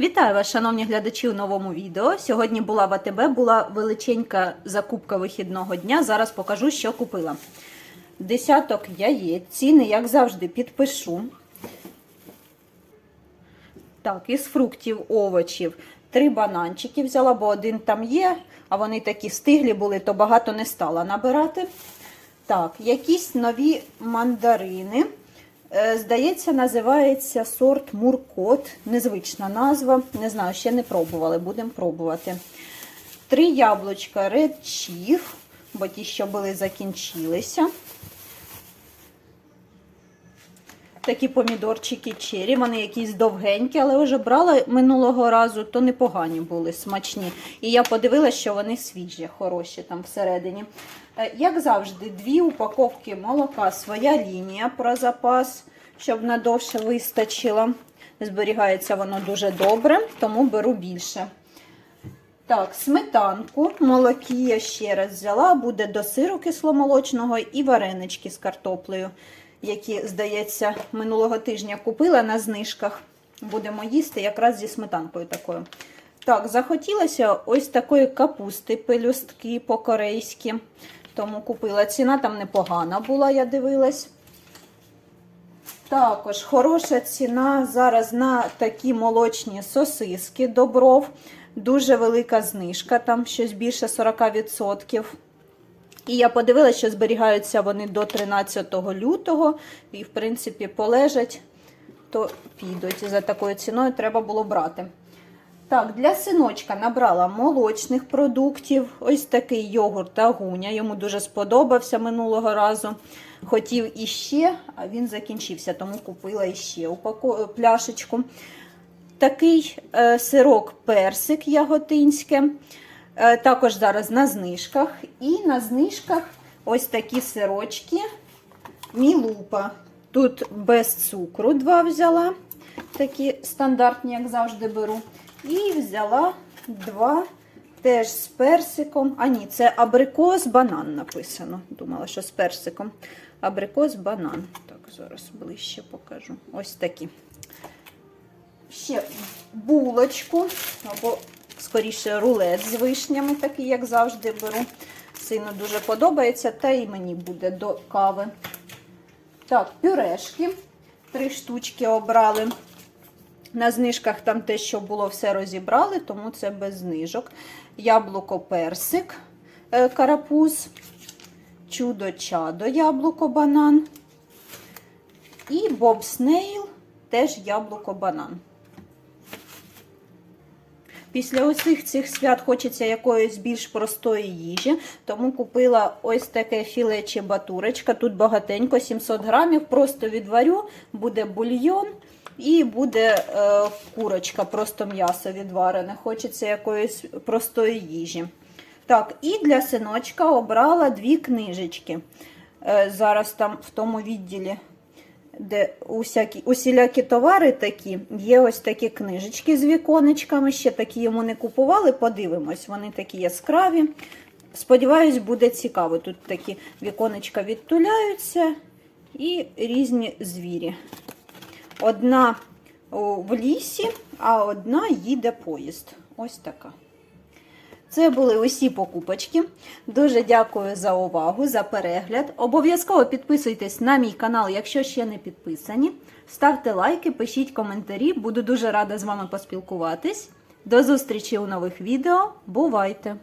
Вітаю вас, шановні глядачі, у новому відео. Сьогодні була в АТБ, була величенька закупка вихідного дня. Зараз покажу, що купила. Десяток яєць, ціни, як завжди, підпишу. Так, із фруктів, овочів. Три бананчики взяла, бо один там є, а вони такі стиглі були, то багато не стала набирати. Так, якісь нові мандарини. Е, Здається, називається сорт Муркот. Незвична назва. Не знаю, ще не пробували, будемо пробувати. Три яблучка Red Chief, бо ті, що були, закінчилися. Такі помідорчики чері, вони якісь довгенькі, але вже брала минулого разу, то непогані були, смачні. І я подивилася, що вони свіжі, хороші там всередині. Е, Як завжди, дві упаковки молока, своя лінія про запас, щоб надовше вистачило. Зберігається воно дуже добре, тому беру більше. Так, сметанку, молокі я ще раз взяла, буде до сиру кисломолочного і варенички з картоплею, які, здається, минулого тижня купила на знижках. Будемо їсти якраз зі сметанкою такою. Так, захотілося ось такої капусти, пелюстки по-корейськи. Тому купила. Ціна там непогана була, я дивилась. Також хороша ціна зараз на такі молочні сосиски добров. Дуже велика знижка, там щось більше 40%. І я подивилася, що зберігаються вони до 13 лютого. І, в принципі, полежать, то підуть. За такою ціною треба було брати. Так, для синочка набрала молочних продуктів. Ось такий йогурт агуня. Йому дуже сподобався минулого разу. Хотів іще, а він закінчився, тому купила іще упако... пляшечку. Такий е, сирок персик яготинське. Е, також зараз на знижках. І на знижках ось такі сирочки. Мілупа. Тут без цукру два взяла. Такі стандартні, як завжди, беру. І взяла два теж з персиком. А ні, це абрикос банан написано. Думала, що з персиком. Абрикос банан. Так, зараз ближче покажу. Ось такі. Ще булочку, або, скоріше, рулет з вишнями, такий, як завжди, беру. Сину дуже подобається, та і мені буде до кави. Так, пюрешки. Три штучки обрали. На знижках там те, що було, все розібрали, тому це без знижок. Яблуко персик, е, карапуз, чудо чадо, яблуко банан. І Боб Снейл, теж яблуко банан. Після усіх цих свят хочеться якоїсь більш простої їжі, тому купила ось таке філе чи батурочка. Тут багатенько, 700 грамів. Просто відварю, буде бульйон і буде е, курочка, просто м'ясо відварене. Хочеться якоїсь простої їжі. Так, і для синочка обрала дві книжечки. Е, зараз там в тому відділі де усякі, усілякі товари такі, є ось такі книжечки з віконечками. Ще такі йому не купували. Подивимось, вони такі яскраві. Сподіваюсь, буде цікаво. Тут такі віконечка відтуляються і різні звірі. Одна в лісі, а одна їде поїзд. Ось така. Це були усі покупочки. Дуже дякую за увагу, за перегляд. Обов'язково підписуйтесь на мій канал, якщо ще не підписані. Ставте лайки, пишіть коментарі. Буду дуже рада з вами поспілкуватись. До зустрічі у нових відео. Бувайте!